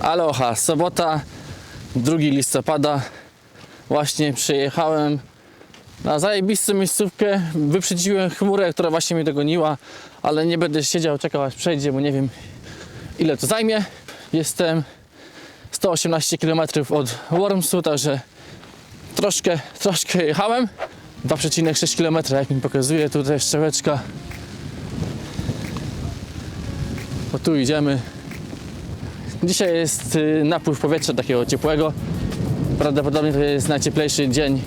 Aloha, sobota, 2 listopada. Właśnie przyjechałem na zajebistą miejscówkę. Wyprzedziłem chmurę, która właśnie mnie dogoniła, ale nie będę siedział, czekał aż przejdzie, bo nie wiem ile to zajmie. Jestem 118 km od Wormsu, także troszkę, troszkę jechałem. 2,6 km, jak mi pokazuje tutaj szczeleczka. Bo tu idziemy. Dzisiaj jest y, napływ powietrza takiego ciepłego. Prawdopodobnie to jest najcieplejszy dzień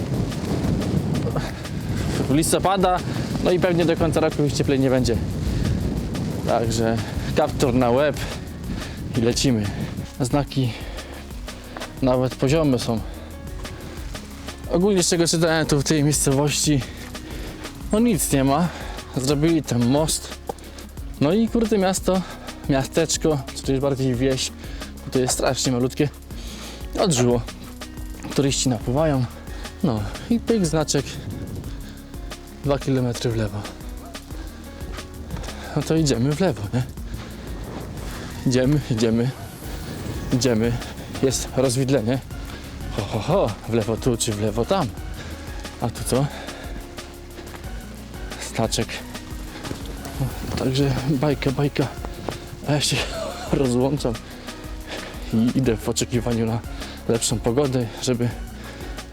listopada. No i pewnie do końca roku już cieplej nie będzie. Także kaptur na łeb i lecimy. Znaki nawet poziome są. Ogólnie z czego czytałem tu w tej miejscowości no nic nie ma. Zrobili tam most. No i kurde miasto, miasteczko, czy też bardziej wieś, bo to jest strasznie malutkie, odżyło. Turyści napływają. No i pyk znaczek 2 km w lewo. No to idziemy w lewo, nie? Idziemy, idziemy, idziemy. Jest rozwidlenie. Ho, ho, ho, w lewo tu czy w lewo tam. A tu co? Znaczek. O, Także bajka, bajka. A ja się rozłączam i idę w oczekiwaniu na lepszą pogodę, żeby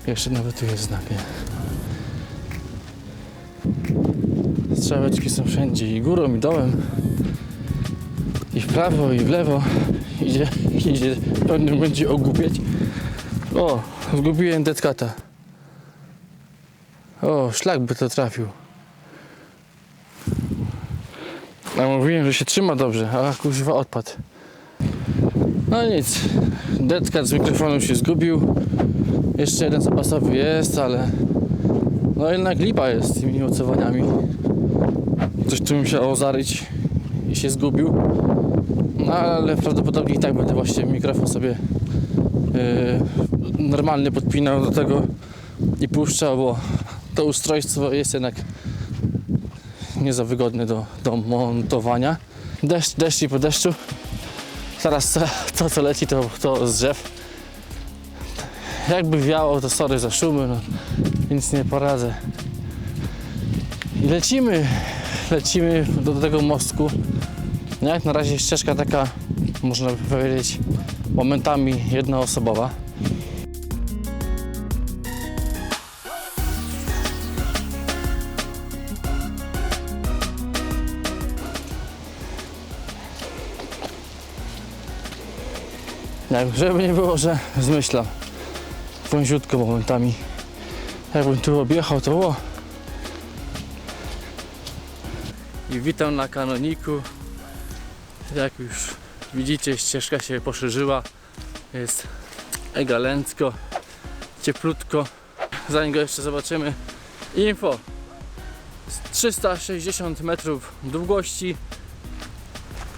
jeszcze nawet tu jest znak. Strzałeczki są wszędzie i górą i dołem. I w prawo i w lewo. Idzie, idzie w pewnym momencie ogubieć. O, zgubiłem detkata. O, szlak by to trafił. A mówiłem, że się trzyma dobrze, a kuźwa odpadł. No nic, detkat z mikrofonu się zgubił. Jeszcze jeden zapasowy jest, ale no jednak lipa jest z tymi mocowaniami. Coś tu musiało zaryć i się zgubił. No ale prawdopodobnie i tak będę właśnie mikrofon sobie yy, normalnie podpinał do tego i puszczał, bo to ustrojstwo jest jednak nie za wygodne do, do montowania. Deszcz, deszcz i po deszczu. Teraz to co leci to, to z drzew. Jakby wiało, to sorry za szumy, no, nic nie poradzę. I lecimy, lecimy do, do tego mostku. No Jak na razie ścieżka taka, można by powiedzieć, momentami jednoosobowa. Żeby nie było, że zmyślam wąziutko momentami. Jakbym tu objechał, to o. I witam na kanoniku. Jak już widzicie, ścieżka się poszerzyła. Jest egalencko, cieplutko. Zanim go jeszcze zobaczymy, info. 360 metrów długości,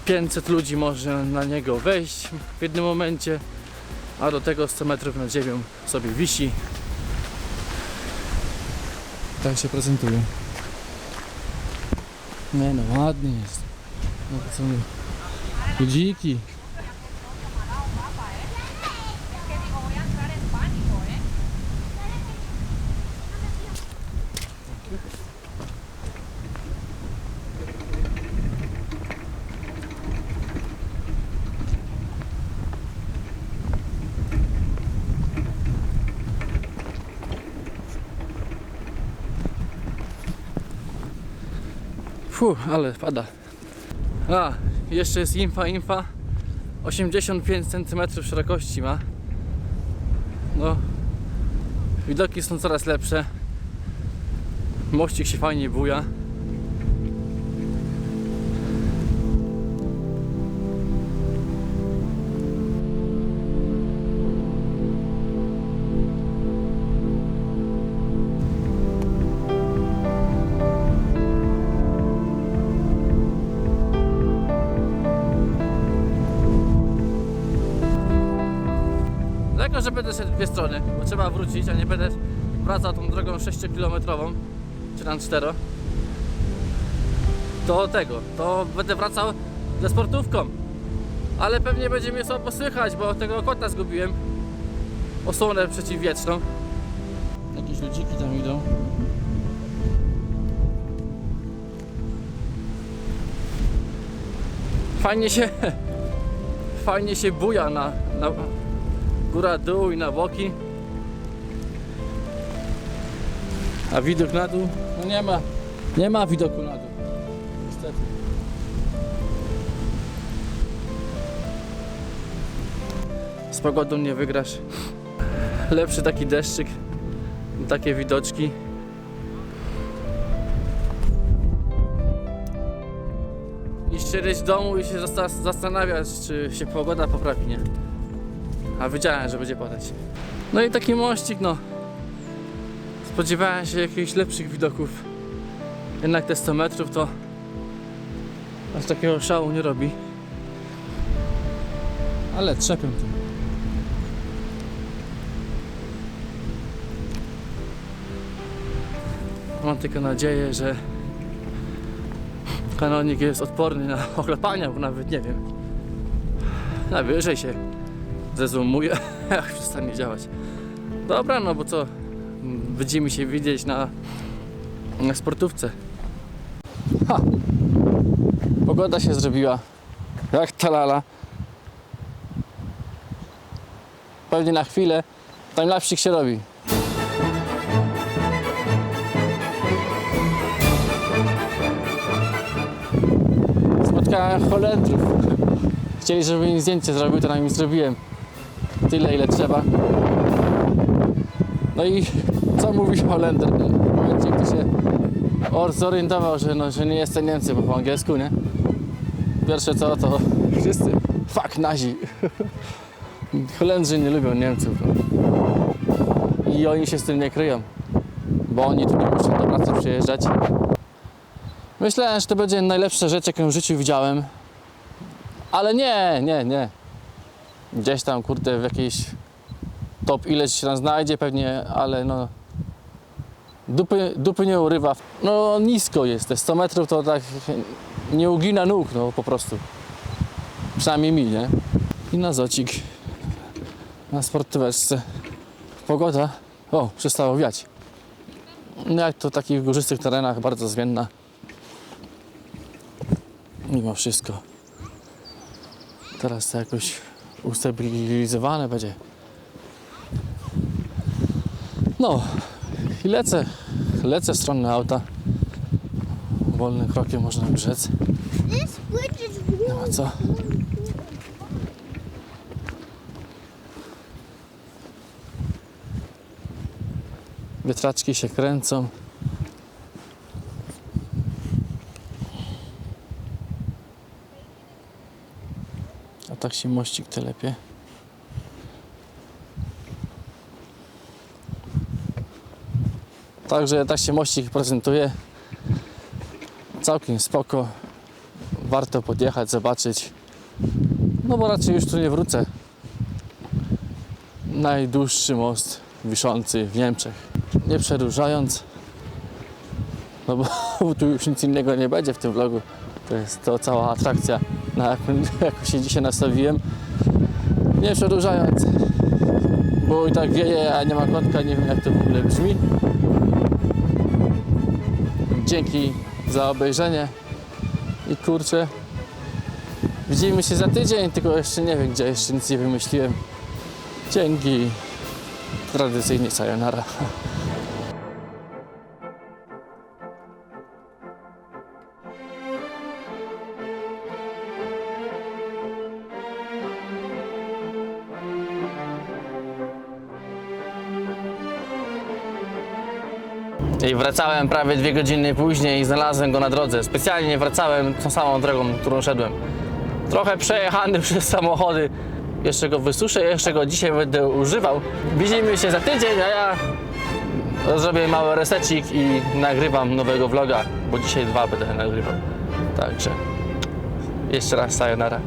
500 ludzi może na niego wejść w jednym momencie, a do tego 100 metrów nad ziemią sobie wisi. Tak się prezentuje. Nie no, ładnie jest. No to są ludziki. Fu, ale pada. A, jeszcze jest infa, infa. 85 cm szerokości ma. No, widoki są coraz lepsze. Mościk się fajnie buja. Tylko, że będę szedł w dwie strony, bo trzeba wrócić, a nie będę wracał tą drogą 6-kilometrową, czy tam 4. To tego, to będę wracał ze sportówką. Ale pewnie będzie mnie słabo słychać, bo tego kota zgubiłem. Osłonę przeciwwietrzną. Jakieś ludziki tam idą. Fajnie się, fajnie się buja na, na góra, dół i na boki. A widok na dół? No nie ma, nie ma widoku na dół. Niestety. Z pogodą nie wygrasz. Lepszy taki deszczyk, takie widoczki. Niż siedzieć w domu i się zasta- zastanawiać, czy się pogoda poprawi, nie? A wiedziałem, że będzie padać. No i taki mościk, no. Spodziewałem się jakichś lepszych widoków. Jednak te 100 metrów to aż takiego szału nie robi. Ale trzepią tym. Mam tylko nadzieję, że kanonik jest odporny na ochlapania, bo nawet nie wiem. Najwyżej się zezumuje, jak przestanie działać. Dobra, no bo co? Będziemy się widzieć na, na sportówce. Ha! Pogoda się zrobiła. Jak talala. Pewnie na chwilę. Timelapsik się robi. Spotkałem Holendrów. Chcieli, żebym im zdjęcie zrobił, to nam im zrobiłem. Tyle, ile trzeba. No i co mówi Holender w momencie, gdy się Or zorientował, że, no, że nie jestem Niemcy, bo po angielsku, nie? Pierwsze co, to wszyscy fuck nazi. Holendrzy nie lubią Niemców. No. I oni się z tym nie kryją, bo oni tu nie muszą do pracy przyjeżdżać. Myślałem, że to będzie najlepsza rzecz, jaką w życiu widziałem. Ale nie, nie, nie. Gdzieś tam, kurde, w jakiejś top ileś się tam znajdzie pewnie, ale no... Dupy, dupy nie urywa. No nisko jest, te 100 metrów to tak nie ugina nóg, no po prostu. Przynajmniej mi, nie? I na zocik. Na sportóweczce. Pogoda, o, przestało wiać. No jak to w takich górzystych terenach, bardzo zmienna. Mimo wszystko. Teraz to jakoś ustabilizowane będzie. No i lecę, lecę w stronę auta. Wolnym krokiem można by rzec. This bridge is Nie ma co. Wiatraczki się kręcą. A tak się mościk telepie. Także tak się mościk prezentuje. Całkiem spoko. Warto podjechać, zobaczyć. No bo raczej już tu nie wrócę. Najdłuższy most wiszący w Niemczech. Nie przedłużając, no bo tu już nic innego nie będzie w tym vlogu. To jest to cała atrakcja, na jaką, jaką się dzisiaj nastawiłem. Nie przedłużając, bo i tak wieje, a nie ma kotka, nie wiem jak to w ogóle brzmi. Dzięki za obejrzenie i kurczę, widzimy się za tydzień, tylko jeszcze nie wiem gdzie, jeszcze nic nie wymyśliłem. Dzięki. Tradycyjnie sayonara. I wracałem prawie dwie godziny później i znalazłem go na drodze. Specjalnie nie wracałem tą samą drogą, którą szedłem. Trochę przejechany przez samochody. Jeszcze go wysuszę, jeszcze go dzisiaj będę używał. Widzimy się za tydzień, a ja zrobię mały resecik i nagrywam nowego vloga, bo dzisiaj dwa będę nagrywał. Także jeszcze raz sayonara.